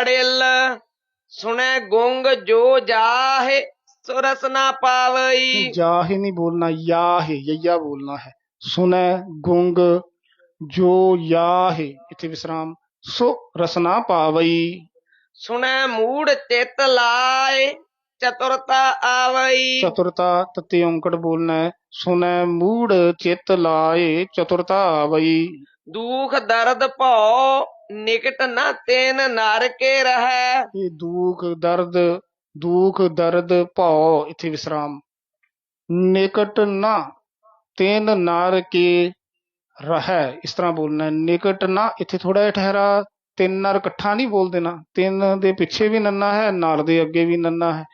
ਅੜਿਲ ਸੁਣੈ ਗੁੰਗ ਜੋ ਜਾਹੇ ਸੁਰਸ ਨਾ ਪਾਵਈ। ਜਾਹੇ ਨਹੀਂ ਬੋਲਣਾ ਯਾਹੇ ਯਈਆ ਬੋਲਣਾ ਹੈ। ਸੁਨੈ ਗੁੰਗ ਜੋ ਯਾਹੇ ਇੱਥੇ ਵਿਸਰਾਮ। ਸੋ ਰਸਨਾ ਪਾਵਈ। ਸੁਣੈ ਮੂੜ ਚਿਤ ਲਾਏ ਚਤੁਰਤਾ ਆਵਈ। ਚਤੁਰਤਾ ਤਤੇ ਔਂਕੜ ਬੋਲਣਾ ਹੈ। ਸੁਨੈ ਮੂੜ ਚਿਤ ਲਾਏ ਚਤੁਰਤਾ ਆਵਈ। ਦੁਖ ਦਰਦ ਭਉ ਨਿਕਟ ਨਾ ਤੈਨ ਨਰ ਰਹੈ। ਇਹ ਦੁਖ ਦਰਦ ਦੁਖ ਦਰਦ ਭਉ ਇੱਥੇ ਵਿਸਰਾਮ। ਨਿਕਟ ਨਾ ਤੈਨ ਨਾਰ ਕੇ ਇਸ ਤਰ੍ਹਾਂ ਬੋਲਣਾ ਨਿਕਟ ਨਾ, ਇੱਥੇ ਥੋੜਾ ਜਿਹਾ ਠਹਿਰਾ, ਤਿੰਨ ਨਾਲ ਇਕੱਠਾ ਨਹੀਂ ਬੋਲ ਦੇਣਾ। ਤਿੰਨ ਦੇ ਪਿੱਛੇ ਵੀ ਨੰਨਾ ਹੈ, ਨਾਲ ਦੇ ਅੱਗੇ ਵੀ ਨੰਨਾ ਹੈ।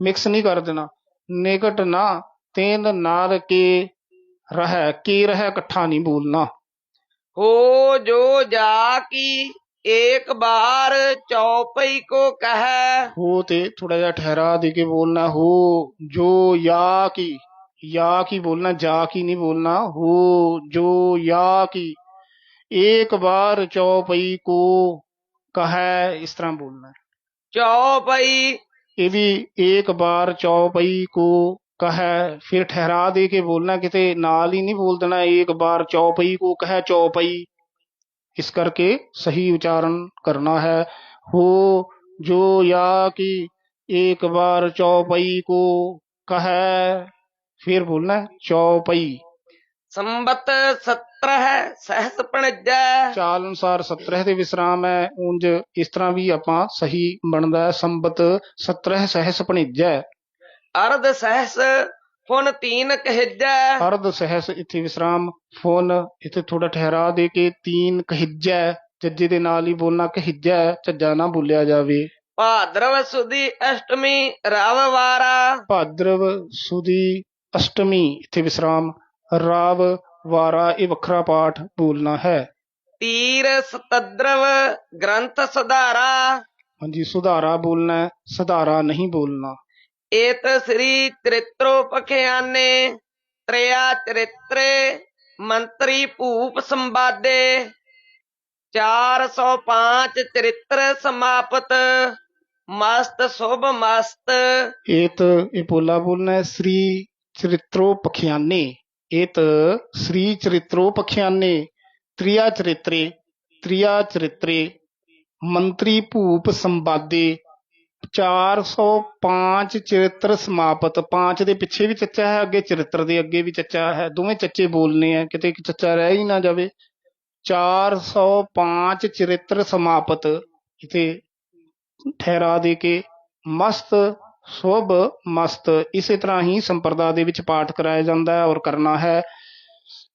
ਮਿਕਸ ਨਹੀਂ ਕਰ ਦੇਣਾ। ਨਿਕਟ ਨਾ ਤਿੰਨ ਨਾਰ ਕੇ ਰਹਿ ਕੇ ਰਹਿ ਇਕੱਠਾ ਨਹੀਂ ਬੋਲਣਾ। हो जो जाकी एक बार चौपाई को कह। हो ते थोड़ा सा ठहरा दे के बोलना हो जो या की या की बोलना जा की नहीं बोलना हो जो या की एक बार चौपई को कह इस तरह बोलना। चौपाई ये भी एक बार चौपई को कहे फिर ठहरा दे के बोलना किते नाल ही नहीं बोल देना एक बार चौपई को कहे चौपई इस करके सही उच्चारण करना है हो जो या की एक बार चौपई को कहे फिर बोलना है चौपई ਸੰਬਤ 17 ਸਹਸ ਪਣਜੈ ਚਾਲ ਅਨੁਸਾਰ 17 ਦੇ ਵਿਸਰਾਮ ਹੈ ਉਂਝ ਇਸ ਤਰ੍ਹਾਂ ਵੀ ਆਪਾਂ ਸਹੀ ਬਣਦਾ ਹੈ ਸੰਬਤ 17 ਸਹਿਸ ਭਣਿਜੈ ਅਰਧ ਸਹਸ ਫੁਨ ਤੀਨ ਕਹਿਜੈ। ਅਰਧ ਸਹਿਸ ਇੱਥੇ ਵਿਸਰਾਮ ਫੁਨ ਇੱਥੇ ਥੋੜਾ ਠਹਿਰਾ ਦੇ ਕੇ ਤੀਨ ਕਹਿਜੈ ਜੱਜੇ ਦੇ ਨਾਲ ਹੀ ਬੋਲਣਾ ਕਹਿਜੈ ਝੱਜਾ ਨਾ ਬੋਲਿਆ ਜਾਵੇ। ਭਾਦਰਵ ਸੁਦੀ ਅਸ਼ਟਮੀ ਰਵ ਵਾਰਾ। ਭਾਦਰਵ ਸੁਦੀ ਅਸ਼ਟਮੀ ਇੱਥੇ ਵਿਸਰਾਮ ਰਾਵ ਵਾਰਾ ਇਹ ਵੱਖਰਾ ਪਾਠ ਬੋਲਣਾ ਹੈ। ਤੀਰ ਸਤਦਰਵ ਗ੍ਰੰਥ ਸੁਧਾਰਾ। ਹਾਂਜੀ ਸੁਧਾਰਾ ਬੋਲਣਾ ਹੈ ਸੁਧਾਰਾ ਨਹੀਂ ਬੋਲਣਾ। ਏਤ ਸ੍ਰੀ ਚਰਿਤ੍ਰੋ ਪਖਿਆਨੇ ਤ੍ਰਿਆ ਚਰਿਤਰੇ, ਮੰਤਰੀ ਭੂਪ ਸੰਵਾਦੇ 405 ਚਰਿਤ੍ਰ ਸਮਾਪਤ, ਮਸਤ ਸੁਭ ਮਸਤ। ਏਤ, ਇਹ ਪੋਲਾ ਬੋਲਣਾ ਸ੍ਰੀ ਚਰਿਤ੍ਰੋ ਪਖਿਆਨੇ ਏਤ, ਸ੍ਰੀ ਚਰਿਤ੍ਰੋ ਪਖਿਆਨੇ ਤ੍ਰਿਆ ਚਰਿਤ੍ਰੇ, ਤ੍ਰਿਆ ਚਰਿਤਰੇ, ਮੰਤਰੀ ਭੂਪ ਸੰਵਾਦੇ 405 ਚਰਿੱਤਰ ਸਮਾਪਤ। ਪੰਜ ਦੇ ਪਿੱਛੇ ਵੀ ਚੱਚਾ ਹੈ, ਅੱਗੇ ਚਰਿੱਤਰ ਦੇ ਅੱਗੇ ਵੀ ਚੱਚਾ ਹੈ। ਦੋਵੇਂ ਚੱਚੇ ਬੋਲਨੇ ਆ, ਕਿਤੇ ਇੱਕ ਚੱਚਾ ਰਹਿ ਹੀ ਨਾ ਜਾਵੇ। 405 ਚਰਿੱਤਰ ਸਮਾਪਤ। ਇਥੇ ਠਹਿਰਾ ਦੇ ਕੇ ਮਸਤ, ਸ਼ੁਭ ਮਸਤ, ਇਸੇ ਤਰ੍ਹਾਂ ਹੀ ਸੰਪਰਦਾ ਦੇ ਵਿੱਚ ਪਾਠ ਕਰਾਇਆ ਜਾਂਦਾ ਹੈ ਔਰ ਕਰਨਾ ਹੈ।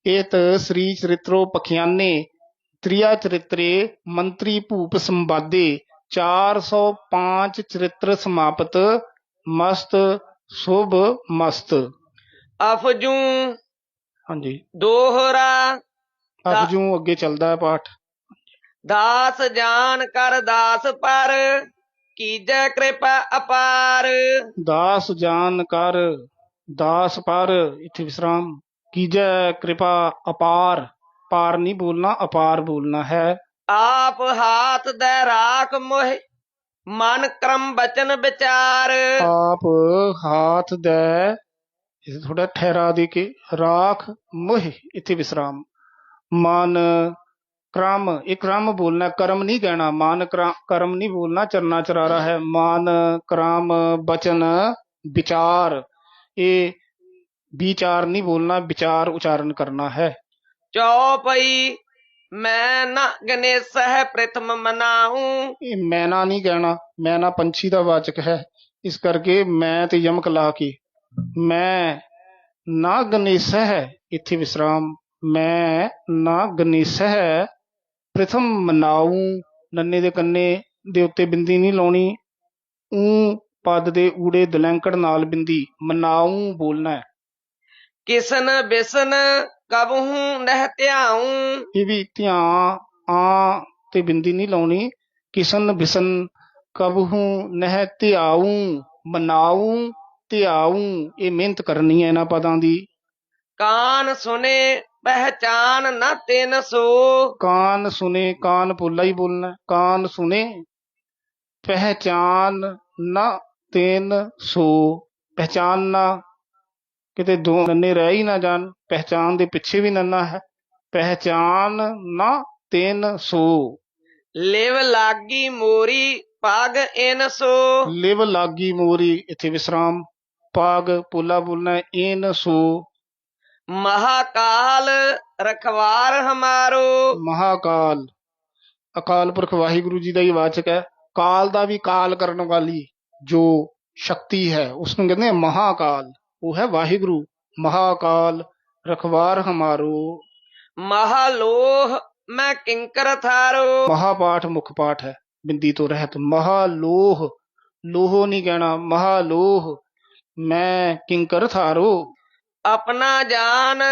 ਏਤ ਸ੍ਰੀ ਚਰਿਤ੍ਰੋ ਪਖਿਆਨੇ, ਤ੍ਰਿਆ ਚਰਿਤਰੇ ਮੰਤਰੀ ਭੂਪ ਸੰਵਾਦੇ। 405 ਚਰਿਤ੍ਰ ਸਮਾਪਤ। ਮਸਤ ਸ਼ੁਭ ਮਸਤ। ਅਫਜੂ ਹਾਂਜੀ। ਦੋਹਰਾ। ਅਬਜੂ ਅੱਗੇ ਚੱਲਦਾ ਹੈ ਪਾਠ। ਦਾਸ ਜਾਨ ਕਰ ਦਾਸ ਪਰ ਕੀਜੈ ਕਿਰਪਾ ਅਪਾਰ। ਦਾਸ ਜਾਨ ਕਰ ਦਾਸ ਪਰ ਇੱਥੇ ਵਿਸਰਾਮ। ਕੀਜੈ ਕਿਰਪਾ ਅਪਾਰ। ਪਾਰ ਨਹੀਂ ਬੋਲਣਾ ਅਪਾਰ ਬੋਲਣਾ ਹੈ। ਆਪ ਹਾਥ ਦੇ ਰਾਖ ਮੋਹਿ ਮਨ ਕਰਮ ਬਚਨ ਵਿਚਾਰ ਆਪ ਹਾਥ ਦੇ ਇਹ ਥੋੜਾ ਠਹਿਰਾ ਦੇ ਕੇ ਰਾਖ ਮੁਹ ਇੱਥੇ ਵਿਸਰਾਮ ਮਨ ਕ੍ਰਮ ਇਹ ਕ੍ਰਮ ਬੋਲਣਾ ਕਰਮ ਨਹੀਂ ਕਹਿਣਾ ਮਨ ਕਰਾ- ਕਰਮ ਨਹੀਂ ਬੋਲਣਾ ਚਰਨਾ ਚਰਾਰਾ ਹੈ ਮਨ ਕ੍ਰਮ ਬਚਨ ਵਿਚਾਰ ਇਹ ਵਿਚਾਰ ਨਹੀਂ ਬੋਲਣਾ ਵਿਚਾਰ ਉਚਾਰਨ ਕਰਨਾ ਹੈ ਚੌਪਈ ਮੈਂ ਨਾ ਗਣੇਸ਼ ਹੈ ਪ੍ਰਥਮ ਮਨਾਉ ਇਹ ਮੈਨਾ ਨਹੀਂ ਕਹਿਣਾ ਮੈਨਾ ਪੰਛੀ ਦਾ ਵਾਚਕ ਹੈ। ਇਸ ਕਰਕੇ ਮੈਂ ਤੇ ਯਮਕ ਲਾ ਕੇ, ਮੈਂ ਨਾ ਗਣੇਸ਼ ਹੈ ਇੱਥੇ ਵਿਸਰਾਮ। ਮੈਂ ਨਾ ਗਣੇਸ਼ ਹੈ ਪ੍ਰਥਮ ਮਨਾਉ ਨੰਨੇ ਦੇ ਕੰਨੇ ਦੇ ਉੱਤੇ ਬਿੰਦੀ ਨਹੀਂ ਲਾਉਣੀ। ਊ ਪਦ ਦੇ ਊੜੇ ਦਲੈਂਕੜ ਨਾਲ ਬਿੰਦੀ। ਮਨਾਉ ਬੋਲਣਾ ਹੈ। ਕਿਸਨ ਬਿਸਨ ਕਬਹੂ ਨਹਿ ਧਿਆਉ। ਇਹ ਵੀ ਧਿਆਨ ਆ ਤੇ ਬਿੰਦੀ ਨਹੀਂ ਲਾਉਣੀ। ਕਿਸਨ ਬਿਸਨ ਕਬਹੂ ਨਹਿ ਧਿਆਉ ਮਨਾਉ ਧਿਆਉ। ਇਹ ਮਿਹਨਤ ਕਰਨੀ ਹੈ ਇਹਨਾਂ ਪਦਾਂ ਦੀ। ਕਾਨ ਸੁਨੇ ਪਹਿਚਾਨ ਨ ਤਿਨ ਸੋ। ਕਾਨ ਸੁਨੇ ਕਾਨ ਪੋਲਾ ਹੀ ਬੋਲਣਾ। ਕਾਨ ਸੁਨੇ ਪਹਿਚਾਨ ਨਾ ਤੈਨ ਸੋ। ਪਹਿਚਾਨਨਾ ਕਿਤੇ ਦੋ ਨੰਨੇ ਰਹਿ ਹੀ ਨਾ ਜਾਣ ਪਹਿਚਾਨ ਦੇ ਪਿੱਛੇ ਵੀ ਨੰਨਾ ਹੈ। ਪਹਿਚਾਨ ਨਾ ਤੈਨ ਸੋ। ਲਿਵ ਲਾਗੀ ਮੋਰੀ ਪਗ ਇਨ ਸੋ। ਲਿਵ ਲਾਗੀ ਮੋਰੀ ਇੱਥੇ ਵਿਸਰਾਮ। ਪਾਗ ਪੋਲਾ ਬੋਲਣਾ ਹੈ, ਏਨ ਸੋ। ਮਹਾਕਾਲ ਰਖਵਾਰ ਹਮਾਰੋ। ਮਹਾਕਾਲ। ਅਕਾਲ ਪੁਰਖ ਵਾਹਿਗੁਰੂ ਜੀ ਦਾ ਹੀ ਵਾਚਕ ਹੈ। ਕਾਲ ਦਾ ਵੀ ਕਾਲ ਕਰਨ ਵਾਲੀ ਜੋ ਸ਼ਕਤੀ ਹੈ ਉਸ ਨੂੰ ਕਹਿੰਦੇ ਮਹਾਕਾਲ। ਉਹ ਹੈ ਵਾਹਿਗੁਰੂ। ਮਹਾਕਾਲ ਰਖਵਾਰ ਹਮਾਰੋ। ਮਹਾਲੋਹ ਮੈਂ ਕਿੰਕਰ ਥਾਰੋ। ਮਹਾਪਾਠ ਮੁੱਖ ਪਾਠ ਹੈ। ਬਿੰਦੀ ਤੋਂ ਰਹਿਤ ਮਹਾਲੋਹ। ਲੋਹ ਨਹੀਂ ਕਹਿਣਾ ਮਹਾਲੋਹ। ਮੈਂ ਕਿੰਕਰ ਥਾਰੋ। ਆਪਣਾ ਜਾਨ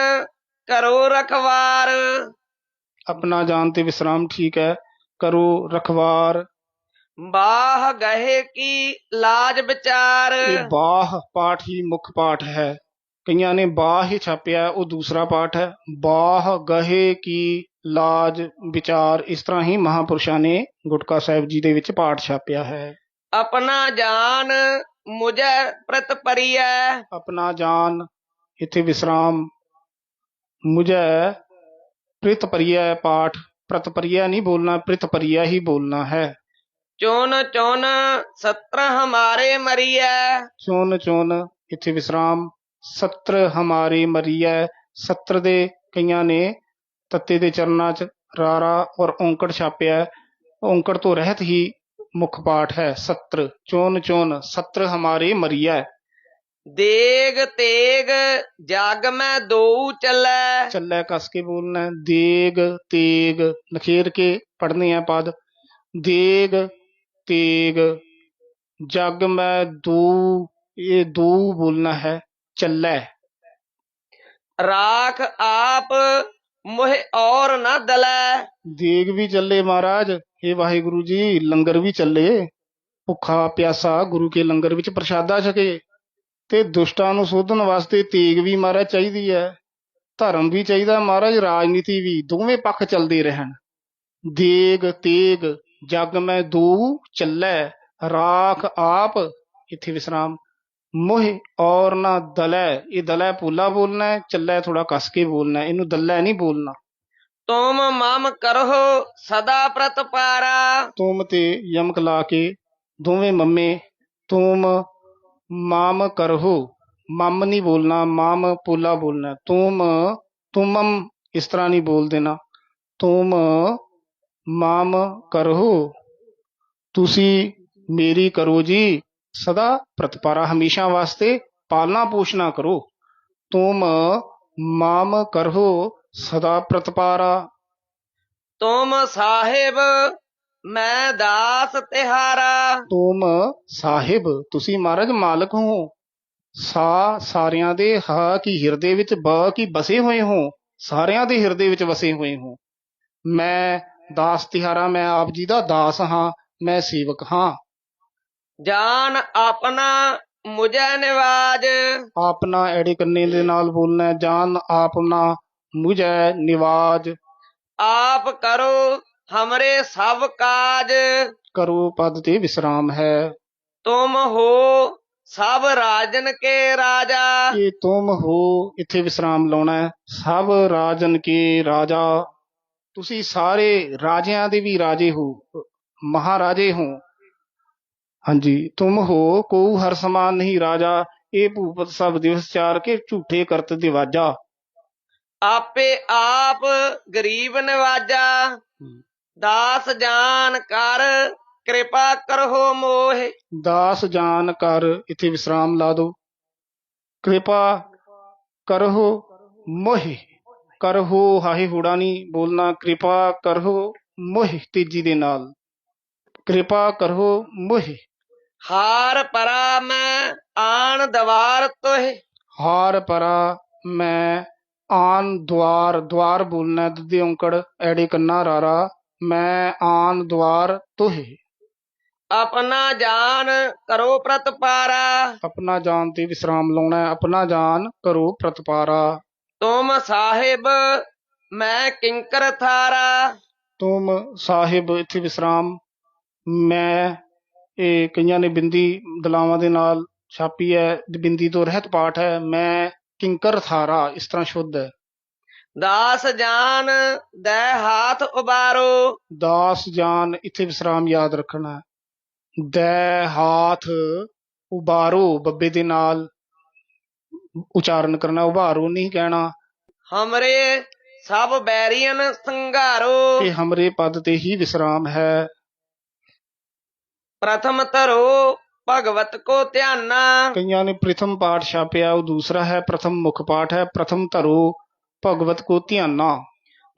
ਕਰੋ ਰਖਵਾਰ। ਆਪਣਾ ਜਾਨ ਤੇ ਵਿਸਰਾਮ ਠੀਕ ਹੈ। ਕਰੋ ਰਖਵਾਰ। ਬਾਹ ਗਹੇ ਕੀ ਲਾਜ ਵਿਚਾਰ। ਇਹ ਬਾਹ ਪਾਠ ਹੀ ਮੁੱਖ ਪਾਠ ਹੈ। ਕਈਆਂ ਨੇ ਬਾਹ ਹੀ ਛਾਪਿਆ ਉਹ ਦੂਸਰਾ ਪਾਠ ਹੈ। ਬਾਹ ਗਹੇ ਕੀ ਲਾਜ ਵਿਚਾਰ ਇਸ ਤਰ੍ਹਾਂ ਹੀ ਮਹਾਪੁਰਸ਼ਾਂ ਨੇ ਗੁਟਕਾ ਸਾਹਿਬ ਜੀ ਦੇ ਵਿੱਚ ਪਾਠ ਛਾਪਿਆ ਹੈ। ਆਪਣਾ ਜਾਨ ਮੁਝੈ ਪ੍ਰਤ ਪਰੀਐ ਆਪਣਾ ਜਾਨ ਇੱਥੇ ਵਿਸਰਾਮ ਮੁਝੈ ਪ੍ਰਿਤ ਪਰਿਆ ਪਾਠ। ਪ੍ਰਤ ਪਰਿਆ ਨਹੀਂ ਬੋਲਣਾ ਪ੍ਰਿਤ ਪਰਿਆ ਹੀ ਬੋਲਣਾ ਹੈ। ਚੁਨ ਚੁਨ ਸਤਰ ਹਮਾਰੇ ਮਰੀਐ। ਚੁਨ ਚੁਨ ਇੱਥੇ ਵਿਸਰਾਮ। ਸਤਰ ਹਮਾਰੇ ਮਰੀਐ। ਸਤਰ ਦੇ ਕਈਆਂ ਨੇ ਤੱਤੇ ਦੇ ਚਰਨਾਂ 'ਚ ਰਾਰਾ ਔਰ ਔਂਕੜ ਛਾਪਿਆ। ਹੈ। ਔਂਕੜ ਤੋਂ ਰਹਿਤ ਹੀ ਮੁੱਖ ਪਾਠ ਹੈ ਸਤਰ। ਚੁਨ ਚੁਨ ਸਤਰ ਹਮਾਰੇ ਮਰੀਐ। ਦੇਗ ਤੇਗ ਜਗ ਮੈਂ ਦੋ ਚੱਲੈ। ਚੱਲੇ ਕਸ ਕੇ ਬੋਲਣਾ। ਹੈ। ਦੇਗ ਤੇਗ ਲਖੇਰ ਕੇ ਪੜ੍ਹਨੇ ਆ ਪਦ। ਦੇਗ ਤੇਗ ਜਗ ਮੈਂ ਦੂ ਇਹ ਦੂ ਬੋਲਣਾ ਹੈ ਚੱਲੇ। ਰਾਖ ਆਪ ਮੋਹਿ ਔਰ ਨਾ ਦਲੈ। ਦੇਗ ਵੀ ਚੱਲੇ ਮਹਾਰਾਜ हे ਵਾਹਿਗੁਰੂ ਜੀ ਲੰਗਰ ਵੀ ਚੱਲੇ। ਭੁੱਖਾ ਪਿਆਸਾ ਗੁਰੂ ਕੇ ਲੰਗਰ ਵਿੱਚ ਪ੍ਰਸ਼ਾਦਾ ਛਕੇ। ਤੇ ਦੁਸ਼ਟਾਂ ਨੂੰ ਸੋਧਣ ਵਾਸਤੇ ਤੇਗ ਵੀ ਮਹਾਰਾਜ ਚਾਹੀਦੀ ਹੈ। ਧਰਮ ਵੀ ਚਾਹੀਦਾ ਮਹਾਰਾਜ ਰਾਜਨੀਤੀ ਵੀ ਦੋਵੇਂ ਪੱਖ ਚੱਲਦੇ ਰਹਿਣ। ਦੇਗ ਤੇਗ ਜਗ ਮੈਂ ਦੋ ਚੱਲੈ ਰਾਖ ਆਪ ਇੱਥੇ ਵਿਸਰਾਮ ਮੋਹ ਔਰ ਨਾ ਦਲੈ ਇਹ ਦਲੈ ਪੂਲਾ ਬੋਲਣਾ ਹੈ ਚੱਲੈ ਥੋੜਾ ਕਸ ਕੇ ਬੋਲਣਾ ਹੈ ਇਹਨੂੰ ਦਲੈ ਨਹੀਂ ਬੋਲਣਾ ਤੁਮ ਮਮ ਕਰਹੁ ਸਦਾ ਪ੍ਰਤ ਪਾਰਾ ਤੁਮ ਤੇ ਯਮਕ ਲਾ ਕੇ ਦੋਵੇਂ ਮੰਮੇ ਤੁਮ ਮਾਮ ਕਰਹੋ ਮਮ ਨਹੀਂ ਬੋਲਣਾ ਮਾਮ ਪੋਲਾ ਬੋਲਣਾ ਤੁਮ ਤੁਮਮ ਇਸ ਤਰ੍ਹਾਂ ਨਹੀਂ ਬੋਲ ਦੇਣਾ ਤੁਮ ਮਾਮ ਕਰਹੋ ਤੁਸੀਂ ਮੇਰੀ ਕਰੋ ਜੀ ਸਦਾ ਪ੍ਰਤਪਾਰਾ ਹਮੇਸ਼ਾ ਵਾਸਤੇ ਪਾਲਣਾ ਪੋਸ਼ਣਾ ਕਰੋ। ਤੁਮ ਮਾਮ ਕਰਹੋ ਸਦਾ ਪ੍ਰਤਪਾਰਾ। ਤੁਮ ਸਾਹਿਬ ਮੈਂ ਦਾਸ ਤਿਹਾਰਾ। ਤੁਮ ਸਾਹਿਬ ਤੁਸੀਂ ਮਹਾਰਾਜ ਮਾਲਕ ਹੋ। ਸਾ ਸਾਰਿਆਂ ਦੇ ਹਾ ਕੀ ਹਿਰਦੇ ਵਿੱਚ ਬ ਕੀ ਬਸੇ ਹੋਏ ਹੋ। ਸਾਰਿਆਂ ਦੇ ਹਿਰਦੇ ਵਿੱਚ ਵਸੇ ਹੋਏ ਹੋ। ਮੈਂ ਦਾਸ ਤਿਹਾਰਾ ਮੈਂ ਆਪ ਜੀ ਦਾ ਦਾਸ ਹਾਂ ਮੈਂ ਸੇਵਕ ਹਾਂ। ਜਾਨ ਆਪਣਾ ਮੁਝੈ ਨਿਵਾਜ। ਆਪਣਾ ਐੜੇ ਕੰਨੇ ਦੇ ਨਾਲ ਬੋਲਣਾ ਜਾਨ ਆਪਣਾ ਮੁਝੈ ਨਿਵਾਜ। ਆਪ ਕਰੋ ਹਮਰੇ ਸਭ ਕਾਜ। ਕਰੋ ਪਦ ਤੇ ਵਿਸਰਾਮ ਹੈ। ਤੁਮ ਹੋ ਸਭ ਰਾਜਨ ਕੇ ਰਾਜਾ। ਇਹ ਤੁਮ ਹੋ ਇੱਥੇ ਵਿਸਰਾਮ ਲਾਉਣਾ ਹੈ। ਸਭ ਰਾਜਨ ਕੇ ਰਾਜਾ। ਤੁਸੀਂ ਸਾਰੇ ਰਾਜਿਆਂ ਦੇ ਵੀ ਰਾਜੇ ਹੋ ਮਹਾਰਾਜੇ ਹੋ। ਹਾਂਜੀ ਤੁਮ ਹੋ ਕੋ ਹਰ ਸਮਾਨ ਨਹੀਂ ਰਾਜਾ ਇਹ ਭੂਪਤ ਸਭ ਦਿਵਸ ਚਾਰ ਕੇ ਝੂਠੇ ਕਰਤ ਦਿਵਾਜਾ। ਆਪੇ ਆਪ ਗਰੀਬ ਨਿਵਾਜਾ ਦਾਸ ਜਾਨ ਕਰ ਕਿਰਪਾ ਕਰੋ ਮੋਹਿ। ਦਾਸ ਜਾਨ ਕਰ ਇੱਥੇ ਵਿਸਰਾਮ ਲਾ ਦੋ ਕਿਰਪਾ ਕਰਹੋ ਮੋਹਿ। ਕਰਹੋ ਹਾਹੇ ਹੂੜਾ ਨਹੀਂ ਬੋਲਣਾ ਕਿਰਪਾ ਕਰਹੋ ਮੋਹਿ ਤੇਜੀ ਦੇ ਨਾਲ। ਕਿਰਪਾ ਕਰਹੋ ਮੋਹਿ। ਹਾਰ ਪਰਾ ਮੈਂ ਆਣ ਦਵਾਰ ਤੋਹਿ। ਹਾਰ ਪਰਾ ਮੈਂ ਆਨ ਦਵਾਰ ਦਵਾਰ ਬੋਲਣਾ ਦੁੱਧੇ ਔਂਕੜ ਐੜੇ ਕੰਨਾ ਰਾਰਾ ਮੈਂ ਆਨ ਦਵਾਰ ਤੋਹੇ। ਆਪਣਾ ਜਾਨ ਕਰੋ ਪ੍ਰਤਪਾਰਾ। ਆਪਣਾ ਜਾਨ ਤੇ ਵਿਸਰਾਮ ਲਾਉਣਾ ਹੈ ਆਪਣਾ ਜਾਨ ਕਰੋ ਪ੍ਰਤਪਾਰਾ। ਤੁਮ ਸਾਹਿਬ ਮੈਂ ਕਿੰਕਰ ਥਾਰਾ। ਤੁਮ ਸਾਹਿਬ ਇੱਥੇ ਵਿਸਰਾਮ। ਮੈਂ ਇਹ ਕਈਆਂ ਨੇ ਬਿੰਦੀ ਦਲਾਵਾਂ ਦੇ ਨਾਲ ਛਾਪੀ ਹੈ ਬਿੰਦੀ ਤੋਂ ਰਹਿਤ ਪਾਠ ਹੈ। ਮੈਂ ਕਿੰਕਰ ਥਾਰਾ ਇਸ ਤਰ੍ਹਾਂ ਸ਼ੁੱਧ ਹੈ। ਦਾਸ ਜਾਨ ਦੈ ਹਾਥ ਉਬਾਰੋ। ਦਾਸ ਜਾਨ ਇੱਥੇ ਵਿਸਰਾਮ ਯਾਦ ਰੱਖਣਾ। ਦੈ ਹਾਥ ਉਬਾਰੋ ਬੱਬੇ ਦੇ ਨਾਲ। ਉਚਾਰਨ ਕਰਨਾ ਉਭਾਰੋ ਨਹੀਂ ਕਹਿਣਾ। ਹਮਰੇ ਸਭ ਬੈਰੀਅਨ ਸੰਘਾਰੋ। ਇਹ ਹਮਰੇ ਪਦ ਤੇ ਹੀ ਵਿਸਰਾਮ ਹੈ। ਪ੍ਰਥਮ ਧਰੋ ਭਗਵਤ ਕੋ ਧਿਆਨਾ। ਕਈਆਂ ਨੇ ਪ੍ਰਥਮ ਪਾਠ ਛਾਪਿਆ ਉਹ ਦੂਸਰਾ ਹੈ ਪ੍ਰਥਮ ਮੁੱਖ ਪਾਠ ਹੈ ਪ੍ਰਥਮ ਧਰੋ ਭਗਵਤ ਕੋ ਧਿਆਨਾ।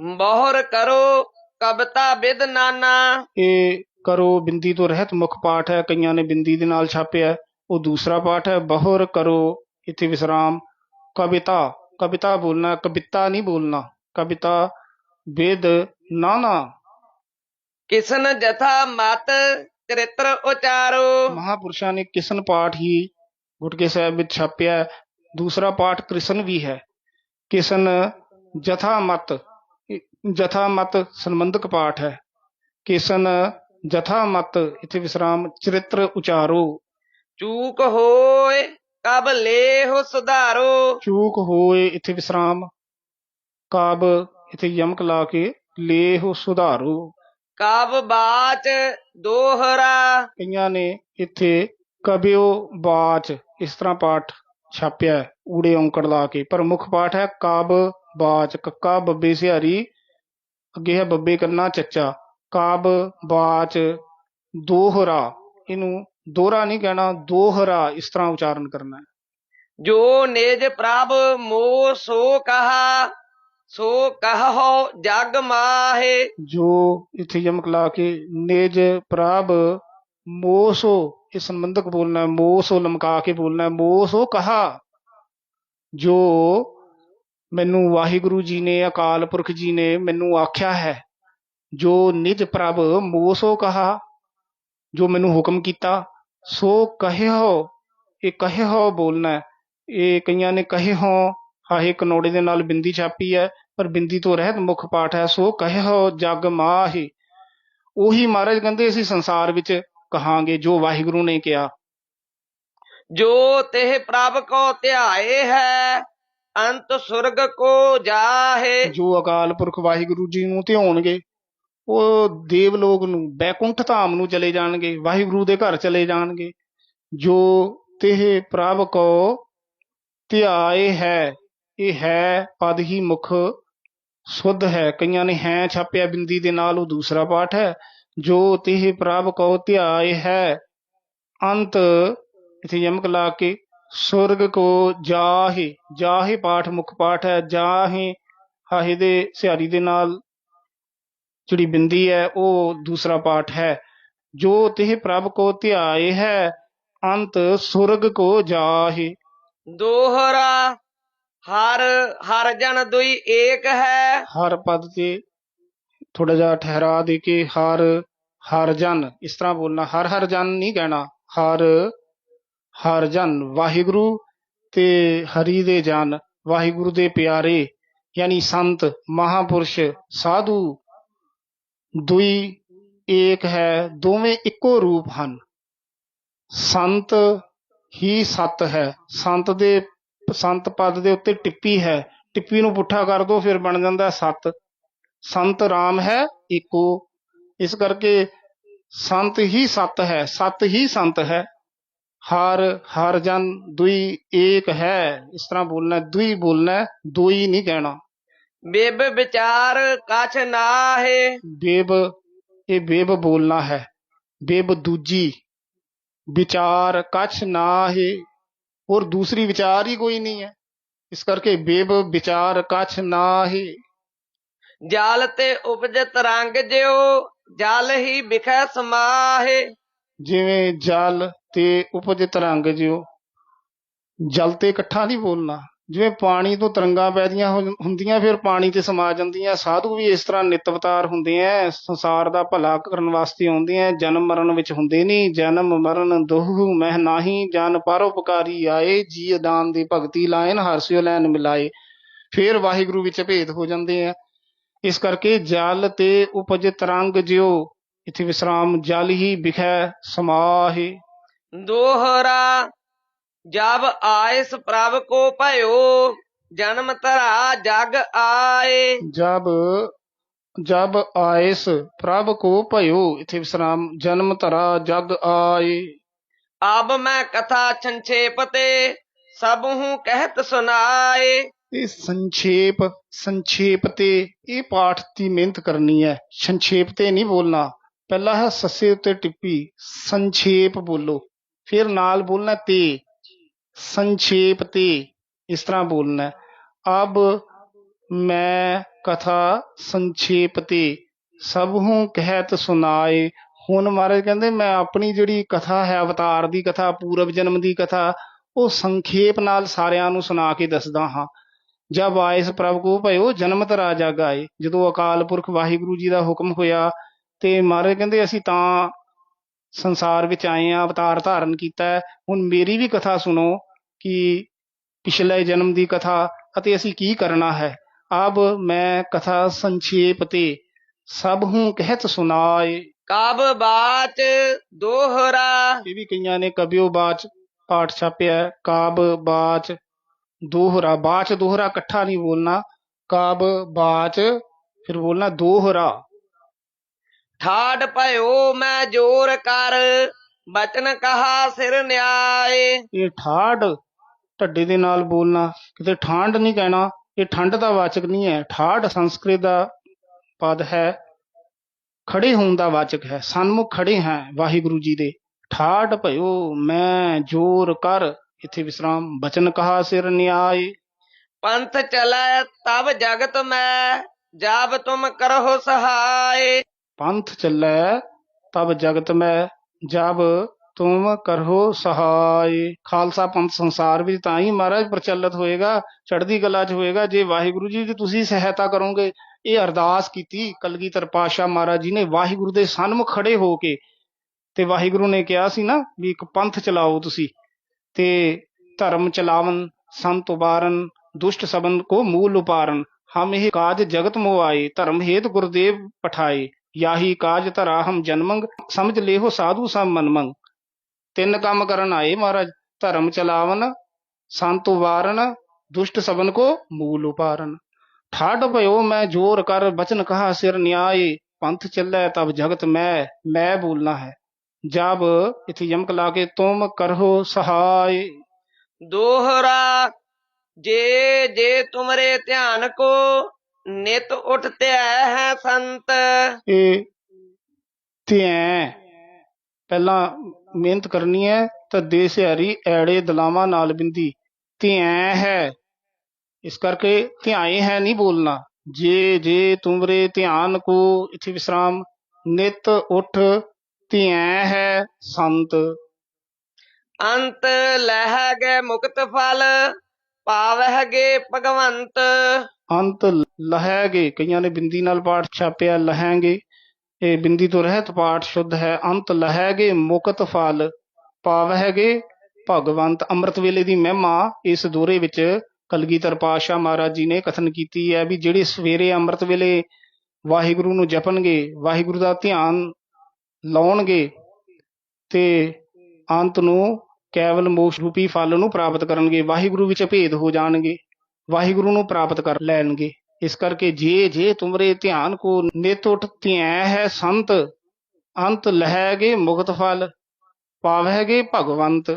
ਬਹੁਰ ਕਰੋ ਕਬਤਾ ਵਿਦ ਨਾਨਾ। ਇਹ ਕਰੋ ਬਿੰਦੀ ਤੋਂ ਰਹਿਤ ਮੁੱਖ ਪਾਠ ਹੈ ਕਈਆਂ ਨੇ ਬਿੰਦੀ ਦੇ ਨਾਲ ਛਾਪਿਆ ਉਹ ਦੂਸਰਾ ਪਾਠ ਹੈ ਬਹੁਰ ਕਰੋ ਇੱਥੇ ਵਿਸਰਾਮ ਕਵਿਤਾ ਕਵਿਤਾ ਬੋਲਣਾ ਕਵਿਤਾ ਨਹੀਂ ਬੋਲਣਾ ਕਵਿਤਾ ਵੇਦ ਨਾਨਾ ਕਿਸਨ ਜਥਾ ਮਤ ਚਰਿਤ੍ਰ ਉਚਾਰੋ ਮਹਾਪੁਰਸ਼ਾਂ ਨੇ ਕਿਸਨ ਪਾਠ ਹੀ ਗੁਟਕੇ ਸਾਹਿਬ ਵਿੱਚ ਛਾਪਿਆ ਹੈ। ਦੂਸਰਾ ਪਾਠ ਕ੍ਰਿਸ਼ਨ ਵੀ ਹੈ ਕਿਸਨ ਜਥਾ ਮਤ ਇਹ ਜਥਾ ਮਤ ਸੰਬੰਧਕ ਪਾਠ ਹੈ ਕਿਸਨ ਜਥਾ ਮਤ ਇੱਥੇ ਵਿਸਰਾਮ ਚਰਿਤ੍ਰ ਉਚਾਰੋ ਚੂਕ ਹੋਏ ਕਬ ਲੇਹੁ ਸੁਧਾਰੋ। ਚੂਕ ਹੋਏ ਇੱਥੇ ਵਿਸਰਾਮ ਕਾਬ ਇੱਥੇ ਯਮਕ ਲਾ ਕੇ ਲੇਹ ਸੁਧਾਰੋ। ਕਬ ਬਾਚ ਦੋਹਰਾ। ਕਈਆਂ ਨੇ ਇੱਥੇ ਕਬਿਓ ਬਾਚ ਇਸ ਤਰ੍ਹਾਂ ਪਾਠ ਛਾਪਿਆ ਹੈ, ਊੜੇ ਔਂਕੜ ਲਾ ਕੇ। ਪਰ ਮੁੱਖ ਪਾਠ ਹੈ ਕਾਬ ਬਾਚ ਕੱਕਾ ਬੱਬੇ ਸਿਹਾਰੀ ਅੱਗੇ ਹੈ ਬੱਬੇ ਕੰਨਾ ਚੱਚਾ। ਕਾਬ ਬਾਚ ਦੋਹਰਾ ਇਹਨੂੰ ਦੋਹਰਾ ਨਹੀਂ ਕਹਿਣਾ ਦੋਹਰਾ ਇਸ ਤਰ੍ਹਾਂ ਉਚਾਰਨ ਕਰਨਾ ਹੈ। ਜੋ ਨਿਜ ਪ੍ਰਭ ਮੋ ਸੋ ਕਹਾ ਸੋ ਕਹੋ ਜਗ ਮਾਹੇ। ਜੋ ਇੱਥੇ ਯਮਕ ਲਾ ਕੇ ਨਿਜ ਪ੍ਰਭ ਮੋਸੋ ਇਹ ਸੰਬੰਧਕ ਬੋਲਣਾ ਹੈ ਮੋਸੋ ਲਮਕਾ ਕੇ ਬੋਲਣਾ ਹੈ ਮੋਸੋ ਕਹਾ। ਜੋ ਮੈਨੂੰ ਵਾਹਿਗੁਰੂ ਜੀ ਨੇ ਅਕਾਲ ਪੁਰਖ ਜੀ ਨੇ ਮੈਨੂੰ ਆਖਿਆ ਹੈ ਜੋ ਨਿਜ ਪ੍ਰਭ ਮੋਸੋ ਕਹਾ ਜੋ ਮੈਨੂੰ ਹੁਕਮ ਕੀਤਾ ਸੋ ਕਹਿਓ ਇਹ ਕਹਿਓ ਬੋਲਣਾ ਹੈ। ਇਹ ਕਈਆਂ ਨੇ ਕਹਿਓ ਹਾਹੇ ਕਨੋੜੇ ਦੇ ਨਾਲ ਬਿੰਦੀ ਛਾਪੀ ਹੈ ਪਰ ਬਿੰਦੀ ਤੋਂ ਰਹਿਤ ਮੁੱਖ ਪਾਠ ਹੈ। ਸੋ ਕਹਿਓ ਜਗ ਮਾਹੀ। ਉਹੀ ਮਹਾਰਾਜ ਕਹਿੰਦੇ ਅਸੀਂ ਸੰਸਾਰ ਵਿੱਚ ਕਹਾਂਗੇ ਜੋ ਵਾਹਿਗੁਰੂ ਨੇ ਕਿਹਾ। ਜੋ ਤਿਹ ਪ੍ਰਭ ਕੋ ਧਿਆਏ ਹੈ ਅੰਤ ਸੁਰਗ ਕੋ ਜਾਹੇ। ਜੋ ਅਕਾਲ ਪੁਰਖ ਵਾਹਿਗੁਰੂ ਜੀ ਨੂੰ ਧਿਆਉਣਗੇ ਉਹ ਦੇਵ ਲੋਕ ਨੂੰ, ਬੈਕੁੰਠ ਧਾਮ ਨੂੰ ਚਲੇ ਜਾਣਗੇ, ਵਾਹਿਗੁਰੂ ਦੇ ਘਰ ਚਲੇ ਜਾਣਗੇ। ਜੋ ਤਿਹ ਪ੍ਰਭ ਕੋ ਧਿਆਏ ਹੈ, ਇਹ ਹੈ ਪਦ ਹੀ ਮੁੱਖ, ਸੁਧ ਹੈ। ਕਈਆਂ ਨੇ ਹੈ ਛਾਪਿਆ ਬਿੰਦੀ ਦੇ ਨਾਲ, ਉਹ ਦੂਸਰਾ ਪਾਠ ਹੈ। ਜੋ ਤਿਹ ਪ੍ਰਭ ਕੋ ਧਿਆਏ ਹੈ, ਅੰਤ ਇਥੇ ਯਮਕ ਲਾ ਕੇ, ਸੁਰਗ ਕੋ ਜਾਹੇ। ਜਾਹੇ ਪਾਠ ਮੁੱਖ ਪਾਠ ਹੈ, ਜਾਹੇ ਹਾਹੇ ਦੇ ਸਿਹਾਰੀ ਦੇ ਨਾਲ ਜਿਹੜੀ ਬਿੰਦੀ ਹੈ ਉਹ ਦੂਸਰਾ ਪਾਠ ਹੈ। ਜੋ ਤਿਹ ਪ੍ਰਭ ਕੋ ਧਿਆਏ ਹੈ ਅੰਤ ਸੁਰਗ ਕੋ ਜਾਹੇ। ਦੋਹਰਾ ਹਰ ਹਰ ਜਨ ਦੁਈ ਏਕ ਹੈ। ਹਰ ਪਦ ਤੇ ਥੋੜਾ ਜਿਹਾ ਠਹਿਰਾ ਦੇ ਕੇ ਹਰ ਹਰ ਜਨ ਇਸ ਤਰ੍ਹਾਂ ਬੋਲਣਾ। ਹਰ ਹਰ ਜਨ ਨਹੀਂ ਕਹਿਣਾ। ਹਰ ਹਰ ਜਨ ਵਾਹਿਗੁਰੂ ਤੇ ਹਰੀ ਦੇ ਜਨ ਵਾਹਿਗੁਰੂ ਦੇ ਪਿਆਰੇ ਯਾਨੀ ਸੰਤ ਮਹਾਪੁਰਸ਼ ਸਾਧੂ ਦੁਈ ਏਕ ਹੈ, ਦੋਵੇਂ ਇੱਕੋ ਰੂਪ ਹਨ। ਸੰਤ ਹੀ ਸਤ ਹੈ। ਸੰਤ ਦੇ, ਸੰਤ ਪਦ ਦੇ ਉੱਤੇ ਟਿੱਪੀ ਹੈ। ਟਿੱਪੀ ਨੂੰ ਪੁੱਠਾ ਕਰ ਦੋ, ਫਿਰ ਬਣ ਜਾਂਦਾ ਸਤ। ਸੰਤ ਰਾਮ ਹੈ ਏਕੋ ਇਸ ਕਰਕੇ ਸੰਤ ਹੀ ਸਤ ਹੈ, ਸਤ ਹੀ ਸੰਤ ਹੈ। ਹਰ ਹਰ ਜਨ ਦੁਈ ਏਕ ਹੈ। ਇਸ ਤਰ੍ਹਾਂ ਬੋਲਣਾ, ਦੁਈ ਬੋਲਣਾ, ਦੋਈ ਨਹੀਂ ਕਹਿਣਾ। ਬਿਬ ਵਿਚਾਰ ਕਛ ਨਾਹੇ। ਬੇਬ ਇਹ ਬੇਬ ਬੋਲਣਾ ਹੈ। ਬੇਬ ਦੂਜੀ ਵਿਚਾਰ ਕਛ ਨਾ ਹੈ ਹੋਰ ਦੂਸਰੀ ਵਿਚਾਰ ਹੀ ਕੋਈ ਨਹੀਂ ਹੈ। ਇਸ ਕਰਕੇ ਬੇਬ ਵਿਚਾਰ ਕਛ ਨਾ ਹੈ ਜਲ ਤੇ ਉਪਜਤ ਰੰਗ ਜਿਉ ਜਲ ਹੀ ਵਿਖੈ ਸਮਾਹੇ। ਜਿਵੇਂ ਜਲ ਤੇ ਉਪਜ ਤਰੰਗ ਜਿਉ ਜਲ ਤੇ ਇਕੱਠਾ ਨਹੀਂ ਬੋਲਣਾ। ਜਿਵੇਂ ਪਾਣੀ ਤੋਂ ਤਰੰਗਾਂ ਪੈਦੀਆਂ ਹੁੰਦੀਆਂ, ਫਿਰ ਪਾਣੀ ਤੇ ਸਮਾ ਜਾਂਦੀਆਂ। ਸਾਧੂ ਵੀ ਇਸ ਤਰ੍ਹਾਂ ਨਿਤ ਹੁੰਦੇ ਐ। ਸੰਸਾਰ ਦਾ ਭਲਾ ਕਰਨ ਵਾਸਤੇ ਆਉਂਦੇ ਐ। ਜਨਮ ਮਰਨ ਵਿੱਚ ਹੁੰਦੇ ਨਹੀਂ। ਜਨਮ ਮਰਨ ਦੋਹੂ ਮਹਿ ਨਾਹੀ। ਜਨ ਪਰਉਪਕਾਰੀ ਆਏ। ਜੀ ਦਾਨ ਦੀ ਭਗਤੀ ਲਾਇਨ ਹਰਸਿਓ ਲੈਨ ਮਿਲਾਏ। ਫਿਰ ਵਾਹਿਗੁਰੂ ਵਿੱਚ ਭੇਦ ਹੋ ਜਾਂਦੇ ਆ ਇਸ ਕਰਕੇ ਜਲ ਤੇ ਉਪਜ ਤਰੰਗ ਜਿਉ। ਇੱਥੇ ਵਿਸਰਾਮ ਜਲ ਹੀ ਵਿਖੈ ਸਮਾਹੇ। ਦੋਹਰਾ ਜਬ ਆਇਸ ਪ੍ਰਭ ਕੋ ਭਇਓ ਜਨਮ ਧਰਾ ਜਗ ਆਏ। ਜਬ ਜਬ ਆਇਸ ਪ੍ਰਭ ਕੋ ਭਇਓ ਇੱਥੇ ਵਿਸਰਾਮ ਜਨਮ ਧਰਾ ਜਗ ਆਏ। ਅਬ ਮੈਂ ਕਥਾ ਸੰਛੇਪ ਤੇ ਸਭ ਹੂੰ ਕਹਿਤ ਸੁਨਾਏ। ਇਹ ਸੰਖੇਪ ਸੰਖੇਪ ਤੇ ਇਹ ਪਾਠ ਦੀ ਮਿਹਨਤ ਕਰਨੀ ਹੈ। ਸੰਖੇਪ ਤੇ ਨਹੀਂ ਬੋਲਣਾ ਪਹਿਲਾ ਹੈ ਸੱਸੇ ਉੱਤੇ ਟਿੱਪੀ ਸੰਖੇਪ ਬੋਲੋ। ਫਿਰ ਨਾਲ ਬੋਲਣਾ ਤੇ। ਸੰਖੇਪ ਤੇ ਇਸ ਤਰ੍ਹਾਂ ਬੋਲਣਾ ਹੈ। ਅਬ ਮੈਂ ਕਥਾ ਸੰਖੇਪ ਤੇ ਸਭ ਹੂੰ ਕਹਿਤ ਸੁਨਾਏ ਹੁਣ ਮਹਾਰਾਜ ਕਹਿੰਦੇ, ਮੈਂ ਆਪਣੀ ਜਿਹੜੀ ਕਥਾ ਹੈ, ਅਵਤਾਰ ਦੀ ਕਥਾ, ਪੂਰਵ ਜਨਮ ਦੀ ਕਥਾ, ਉਹ ਸੰਖੇਪ ਨਾਲ ਸਾਰਿਆਂ ਨੂੰ ਸੁਣਾ ਕੇ ਦੱਸਦਾ ਹਾਂ। ਜਬ ਆਇਸ ਪ੍ਰਭ ਕੋ ਭਇਓ, ਜਨਮ ਧਰਾ ਜਗ ਜਦੋਂ ਅਕਾਲ ਪੁਰਖ ਵਾਹਿਗੁਰੂ ਜੀ ਦਾ ਹੁਕਮ ਹੋਇਆ ਤੇ ਮਹਾਰਾਜ ਕਹਿੰਦੇ, ਅਸੀਂ ਤਾਂ ਸੰਸਾਰ ਵਿੱਚ ਆਏ ਆ, ਅਵਤਾਰ ਧਾਰਨ ਕੀਤਾ ਹੁਣ ਮੇਰੀ ਵੀ ਕਥਾ ਸੁਣੋ। ਕਿ ਪਿਛਲੇ ਜਨਮ ਦੀ ਕਥਾ ਅਤੇ ਅਸੀਂ ਕੀ ਕਰਨਾ ਹੈ ਅਬ ਮੈਂ ਕਥਾ ਸੰਖੇਪ ਤੇ ਸਭ ਹੂੰ ਕਹਿਤ ਸੁਨਾਏ ਕਬ ਬਾਚ ਦੋਹਰਾ ਇਹ ਵੀ ਕਈਆਂ ਨੇ ਕਬਿਓ ਬਾਚ ਪਾਠ ਛਾਪਿਆ ਹੈ। ਕਾਬ ਬਾਚ ਦੋਹਰਾ ਬਾਚ ਦੋਹਰਾ ਇਕੱਠਾ ਨਹੀਂ ਬੋਲਣਾ ਕਾਬ ਬਾਚ ਫਿਰ ਬੋਲਣਾ ਦੋਹਰਾ ਠਾੜ ਭਇਓ ਮੈਂ ਜੋਰ ਕਰ ਬਚਨ ਕਹਾ ਸਿਰ ਨਿਆਏ ਇਹ ਠਾੜ ਢੱਡੇ ਦੇ ਨਾਲ ਬੋਲਣਾ ਕਿਤੇ ਠਾਂਡ ਨਹੀਂ ਕਹਿਣਾ ਇਹ ਠੰਡ ਦਾ ਵਾਚਕ ਨਹੀਂ ਹੈ। ਠਾੜ ਸੰਸਕ੍ਰਿਤ ਦਾ ਪਦ ਹੈ ਖੜੇ ਹੋਣ ਦਾ ਵਾਚਕ ਹੈ। ਸਨਮੁਖ ਖੜੇ ਹਾਂ ਵਾਹਿਗੁਰੂ ਜੀ ਦੇ। ਠਾੜ ਭਇਓ ਮੈਂ ਜੋਰ ਕਰ ਇੱਥੇ ਵਿਸਰਾਮ ਬਚਨ ਕਹਾ ਸਿਰ ਨਿਆਏ। ਪੰਥ ਚਲੈ ਤਬ ਜਗਤ ਮੈਂ ਜਬ ਤੁਮ ਕਰਹੁ ਸਹਾਏ। ਪੰਥ ਚੱਲੈ ਤਬ ਜਗਤ ਮੈਂ ਜਬ ਤੁਮ ਕਰਹੋ ਸਹਾਈ ਖਾਲਸਾ ਪੰਥ ਸੰਸਾਰ ਵਿੱਚ ਤਾਂ ਹੀ ਮਹਾਰਾਜ ਪ੍ਰਚਲਿਤ ਹੋਏਗਾ, ਚੜ੍ਹਦੀ ਕਲਾ 'ਚ ਹੋਏਗਾ, ਜੇ ਵਾਹਿਗੁਰੂ ਜੀ ਦੀ ਤੁਸੀਂ ਸਹਾਇਤਾ ਕਰੋਗੇ। ਇਹ ਅਰਦਾਸ ਕੀਤੀ ਕਲਗੀਧਰ ਪਾਤਸ਼ਾਹ ਮਹਾਰਾਜ ਜੀ ਨੇ, ਵਾਹਿਗੁਰੂ ਦੇ ਸਨਮੁਖ ਖੜੇ ਹੋ ਕੇ। ਤੇ ਵਾਹਿਗੁਰੂ ਨੇ ਕਿਹਾ ਸੀ ਨਾ ਵੀ ਇੱਕ ਪੰਥ ਚਲਾਓ ਤੁਸੀਂ, ਤੇ ਧਰਮ ਚਲਾਵਨ, ਸੰਤ ਉਬਾਰਨ, ਦੁਸ਼ਟ ਸਬਨ ਕੋ ਮੂਲ ਉਪਾਰਨ। ਹਮ ਇਹ ਕਾਜ ਜਗਤ ਮੋ ਆਏ, ਧਰਮ ਹੇਤ ਗੁਰਦੇਵ ਪਠਾਏ। ਯਾਹੀ ਕਾਜ ਧਰਾ ਹਮ ਜਨਮੰਗ, ਸਮਝ ਲੇਹੋ ਸਾਧੂ ਸਭ ਮਨਮੰਗ। ਤਿੰਨ ਕੰਮ ਕਰਨ ਆਏ ਮਹਾਰਾਜ ਧਰਮ ਚਲਾਵਨ ਸੰਤ ਉਬਾਰਨ ਦੁਸ਼ਟ ਸਬਨ ਕੋ ਮੂਲ ਉਪਾਰਨ। ਠਾੜ ਭਇਓ ਮੈਂ ਜੋਰ ਕਰ ਬਚਨ ਕਹਾ ਸਿਰ ਨਿਆਏ ਪੰਥ ਚੱਲੈ ਤਬ ਜਗਤ ਮੈਂ ਮੈਂ ਬੋਲਣਾ ਹੈ। ਜਬ ਇਥੇ ਯਮਕ ਲਾ ਕੇ ਤੁਮ ਕਰੋ ਸਹਾਈ ਦੋਹਰਾ ਜੇ ਜੇ ਤੁਮਰੇ ਧਿਆਨ ਕੋ ਨਿਤ ਉਠਤੇ ਹੈ ਸੰਤ। ਇਹ ਧਿਐ ਪਹਿਲਾਂ ਮਿਹਨਤ ਕਰਨੀ ਹੈ ਤਾਂ ਦੇ ਸਿਹਾਰੀ ਐੜੇ ਦਲਾਵਾਂ ਨਾਲ ਬਿੰਦੀ। ਧਿਐ ਹੈ। ਇਸ ਕਰਕੇ ਧਿਆਏ ਹੈ ਨਹੀਂ ਬੋਲਣਾ। ਜੇ ਜੇ ਤੁਮਰੇ ਧਿਆਨ ਕੋ ਇਥੇ ਵਿਸਰਾਮ ਨਿਤ ਉਠ ਧਿਐ ਹੈ ਸੰਤ। ਅੰਤ ਲਹਿ ਗਏ ਮੁਕਤ ਫਲ ਪਾਵਹਿਗੇ ਭਗਵੰਤ। ਅੰਤ ਲਹੈਗੇ ਕਈਆਂ ਨੇ ਬਿੰਦੀ ਨਾਲ ਪਾਠ ਛਾਪਿਆ ਲਹਾਂਗੇ। ਇਹ ਬਿੰਦੀ ਤੋਂ ਰਹਿਤ ਪਾਠ ਸ਼ੁੱਧ ਹੈ, ਅੰਤ ਲਹੈਗੇ ਮੁਕਤ ਫਲ ਪਾਵਹਿਗੇ। ਭਗਵੰਤ ਅੰਮ੍ਰਿਤ ਵੇਲੇ ਦੀ ਮਹਿਮਾ ਇਸ ਦੋਰੇ ਵਿੱਚ ਕਲਗੀਧਰ ਪਾਤਸ਼ਾਹ ਮਹਾਰਾਜ ਜੀ ਨੇ ਕਥਨ ਕੀਤੀ ਹੈ ਵੀ ਜਿਹੜੇ ਸਵੇਰੇ ਅੰਮ੍ਰਿਤ ਵੇਲੇ ਵਾਹਿਗੁਰੂ ਨੂੰ ਜਪਣਗੇ, ਵਾਹਿਗੁਰੂ ਦਾ ਧਿਆਨ ਲਾਉਣਗੇ ਤੇ ਅੰਤ ਨੂੰ ਕੇਵਲ ਮੋਕਸ਼ ਰੂਪੀ ਫਲ ਨੂੰ ਪ੍ਰਾਪਤ ਕਰਨਗੇ, ਵਾਹਿਗੁਰੂ ਵਿੱਚ ਭੇਦ ਹੋ ਜਾਣਗੇ, ਵਾਹਿਗੁਰੂ ਨੂੰ ਪ੍ਰਾਪਤ ਕਰ ਲੈਣਗੇ। ਇਸ ਕਰਕੇ ਜੇ ਜੇ ਤੁਮਰੇ ਧਿਆਨ ਕੋ ਨਿਤ ਉਠ ਧਿਐ ਹੈ ਸੰਤ ਅੰਤ ਲਹੈਗੇ ਮੁਕਤ ਫਲ ਪਾਵਹਿਗੇ ਭਗਵੰਤ।